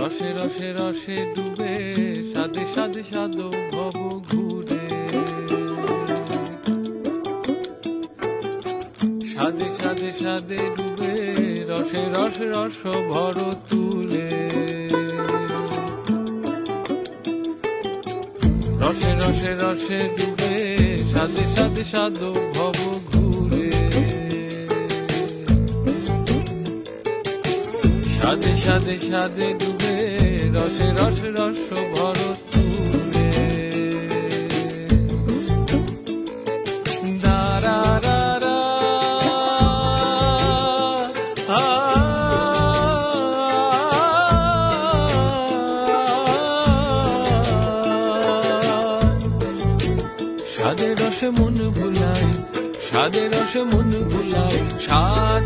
রসে রসে রসে ডুবে, সাদে সাদে সাদো ভব ঘুরে। সাদে সাদে সাদে ডুবে, রসে রসে রস ভর তুলে। রসে রসে রসে ডুবে, সাদে সাদে সাদো ভব ঘুরে সাদে সাদে সাদে ডুবে রসে রস রস ভর সাদে রসে মন ভুলাই সাদে রসে মন ভুলাই সাদে মন